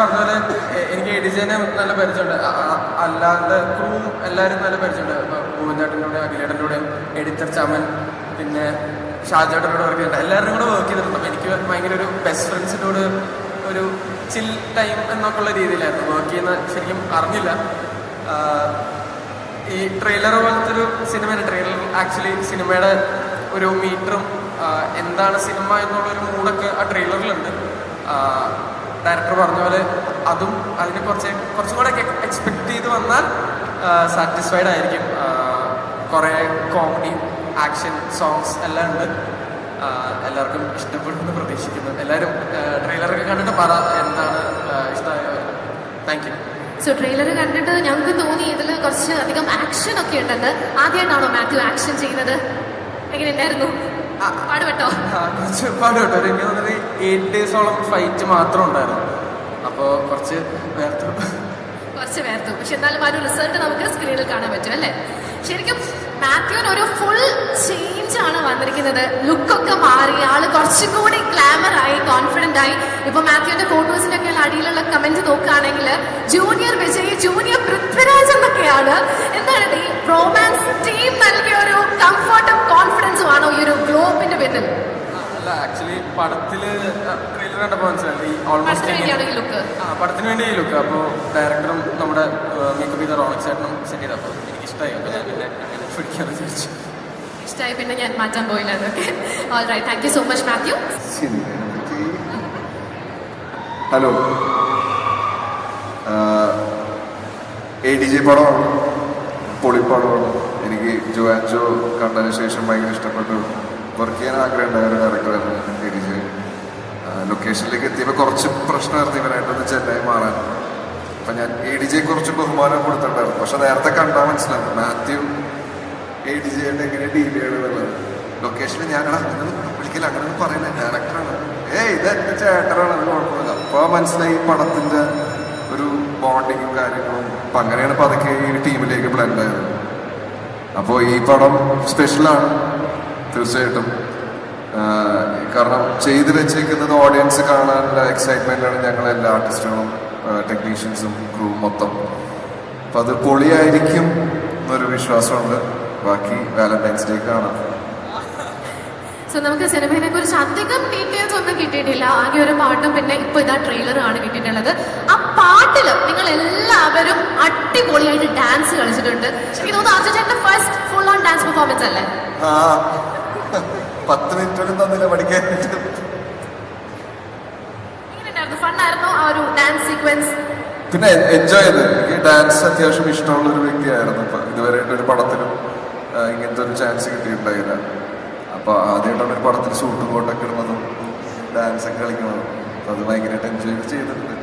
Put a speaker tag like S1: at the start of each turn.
S1: പറഞ്ഞ പോലെ എനിക്ക് എഡിജനെ നല്ല പരിചയമുണ്ട്. അല്ലാതെ ക്രൂ എല്ലാവരും നല്ല പരിചയമുണ്ട്. ഭൂവൻചേട്ടന്റെ കൂടെ അഖിലേട്ടന്റെ കൂടെ എഡിറ്റർ ചമൻ പിന്നെ ഷാജേട്ടനോട് വർക്ക് ചെയ്തിട്ടുണ്ട്. എല്ലാവരും കൂടെ വർക്ക് ചെയ്തിട്ടുണ്ട്. എനിക്ക് ഭയങ്കര ഒരു ബെസ്റ്റ് ഫ്രണ്ട്സിനോട് ഒരു ചിൽ ടൈം എന്നൊക്കെ ഉള്ള രീതിയിലായിരുന്നു. വർക്ക് ചെയ്യുന്ന ശരിക്കും അറിഞ്ഞില്ല. ഈ ട്രെയിലർ പോലത്തെ ഒരു സിനിമയാണ് ട്രെയിലർ ആക്ച്വലി സിനിമയുടെ ഒരു മീറ്ററും എന്താണ് സിനിമ എന്നുള്ളൊരു മൂഡൊക്കെ ആ ട്രെയിലറിലുണ്ട് ഡയറക്ടർ പറഞ്ഞ പോലെ അതും അതിന് കുറച്ച് കുറച്ചും കൂടെ എക്സ്പെക്ട് ചെയ്ത് വന്നാൽ സാറ്റിസ്ഫൈഡ് ആയിരിക്കും. കുറേ കോമഡി ആക്ഷൻ സോങ്സ് എല്ലാം ഉണ്ട്. എല്ലാവർക്കും ഇഷ്ടപ്പെടുമെന്ന് പ്രതീക്ഷിക്കുന്നു. എല്ലാവരും ട്രെയിലറൊക്കെ കണ്ടിട്ട് പറ എന്താണ് ഇഷ്ടമായ താങ്ക് യു
S2: സോ ട്രെയിലർ കണ്ടിട്ട് ഞങ്ങൾക്ക് തോന്നി ഇതിൽ കുറച്ച് അധികം ആക്ഷൻ ഒക്കെ ഉണ്ടെന്ന്. ആദ്യമായിട്ടാണോ മാത്യു ആക്ഷൻ ചെയ്യുന്നത്? എങ്ങനെ ഉണ്ടായിരുന്നു പാടുപെട്ടോ?
S1: കുറച്ച് പാട് കേട്ടോ ഒരു എനിക്ക് തോന്നുന്നത് എയ്റ്റ് ഡേയ്സോളം ഫൈറ്റ് മാത്രം ഉണ്ടായിരുന്നു. അപ്പോൾ കുറച്ച് വേർത്തു.
S2: കുറച്ച് വേർത്തു. പക്ഷെ എന്നാലും ആ ഒരു റിസൾട്ട് നമുക്ക് സ്ക്രീനിൽ കാണാൻ പറ്റും അല്ലേ? ശരിക്കും മാത്യുവിന് ഒരു ഫുൾ ചേഞ്ച് ആണ് വന്നിരിക്കുന്നത്. ലുക്കൊക്കെ മാറി ആൾ കുറച്ചും കൂടി ഗ്ലാമർ ആയി കോൺഫിഡന്റ് ആയി. ഇപ്പൊ മാത്യുവിന്റെ ഫോട്ടോസിന്റെ ഒക്കെ അടിയിലുള്ള കമന്റ് നോക്കുകയാണെങ്കിൽ ജൂനിയർ വിജയ് ജൂനിയർ പൃഥ്വിരാജ് എന്നൊക്കെയാണ് എന്താണ് ഈ റോമാൻസ് ടീം നൽകിയ ഒരു കംഫർട്ടും കോൺഫിഡൻസും ആണോ ഈ ഒരു ഗ്ലോബിന്റെ പിന്നിൽ
S1: അല്ല ആക്ച്വലി പടത്തിൽ ട്രെയിലർ കണ്ടപ്പോൾ മനസ്സിലായി. ഈ
S2: പടത്തിന്
S1: ഓൾമോസ്റ്റ് ആ പടത്തിന് വേണ്ടി ലുക്ക് അപ്പോൾ ഡയറക്ടറും നമ്മുടെ മേക്കപ്പ് ചെയ്ത റോണക് ചേട്ടനും സെറ്റ് ചെയ്ത. അപ്പോൾ എനിക്ക് ഇഷ്ടമായി അപ്പോൾ ഞാൻ പിന്നെ അങ്ങനെ പിടിക്കാമെന്ന് വിചാരിച്ചു.
S2: ഇഷ്ടമായി പിന്നെ ഞാൻ മാറ്റാൻ പോയില്ല അതൊക്കെ. All right thank you so much Mathew
S3: hello A D J പടമാണ്. പൊളിപ്പടമാണ്. എനിക്ക് ജോ ആൻഡ് ജോ കണ്ടതിന് ശേഷം ഭയങ്കര ഇഷ്ടപ്പെട്ടു. വർക്ക് ചെയ്യാൻ ആഗ്രഹം ഉണ്ടായ ഒരു ഡയറക്ടറായിരുന്നു എ ഡി ജെ ലൊക്കേഷനിലേക്ക് എത്തിയപ്പോൾ കുറച്ച് പ്രശ്നമായിരുന്നു ഇവരായിട്ടൊന്ന് ചെന്നൈ മാറാൻ. അപ്പം ഞാൻ എ ഡി ജെ കുറച്ച് ബഹുമാനം കൊടുത്തിട്ടുണ്ടായിരുന്നു. പക്ഷെ നേരത്തെ കണ്ടാൽ മനസ്സിലാവും. മാത്യു എ ഡി ജെ ആയിട്ട് എങ്ങനെ ഡീൽ ചെയ്യണമെന്നുള്ളത് ലൊക്കേഷനിൽ ഞാൻ അങ്ങനെ വിളിക്കില്ല അങ്ങനെ ഒന്നും പറയുന്നത് ഡയറക്ടറാണ് ഏയ് ഇത് എന്റെ ചേട്ടനാണ് അത് കുഴപ്പമില്ല അപ്പോൾ മനസ്സിലായി പടത്തിന്റെ ഒരു ബോണ്ടിങ്ങും കാര്യങ്ങളും. അപ്പം അങ്ങനെയാണ് പതുക്കെ ഈ ടീമിലേക്ക് ബ്ലെൻഡ് ആയത് അപ്പോൾ ഈ പടം സ്പെഷ്യലാണ് തീർച്ചയായിട്ടും. കാരണം ചെയ്തു വെച്ചേക്കുന്നത് ഓഡിയൻസ് കാണാനുള്ള എക്സൈറ്റ്മെന്റാണ് ഞങ്ങൾ എല്ലാ ആർട്ടിസ്റ്റുകളും ടെക്നീഷ്യൻസും ക്രൂ മൊത്തം. അപ്പം അത് പൊളിയായിരിക്കും എന്നൊരു വിശ്വാസമുണ്ട്. ബാക്കി വാലന്റൈൻസ് ഡേ കാണാം.
S2: സോ നമുക്ക് സിനിമയെ കുറിച്ച് അധികം ഡീറ്റെയിൽസ് ഒന്നും കിട്ടിയിട്ടില്ല. ആകെ ഒരു പാട്ടും പിന്നെ ഇപ്പൊ ഇതാ ട്രെയിലർ ആണ് കിട്ടിയിട്ടുള്ളത്. ആ പാട്ടിൽ നിങ്ങൾ എല്ലാവരും അടിപൊളിയായിട്ട് ഡാൻസ് കളിച്ചിട്ടുണ്ട്. എനിക്ക് തോന്നുന്നു ഡാൻസ് പെർഫോമൻസ് അല്ലേ?
S3: ആ. പത്ത് മിനിറ്റ് പോലും തന്നില്ല
S2: പഠിക്കാൻ.
S3: പിന്നെ എൻജോയ് ചെയ്ത്. എനിക്ക് ഡാൻസ് അത്യാവശ്യം ഇഷ്ടമുള്ള ഒരു വ്യക്തിയായിരുന്നു ഇപ്പൊ. ഇതുവരെ ഒരു പടത്തിലും ഇങ്ങനത്തെ ഒരു ചാൻസ് കിട്ടിയിട്ടുണ്ടായില്ല. അപ്പൊ ആദ്യമായിട്ടാണ് ഒരു പടത്തിൽ സൂട്ടും കോട്ടൊക്കെ ഇടുന്നതും ഡാൻസ് ഒക്കെ കളിക്കുന്നതും. അത് ഭയങ്കരമായിട്ട് എൻജോയ് ചെയ്തിട്ടുണ്ട്.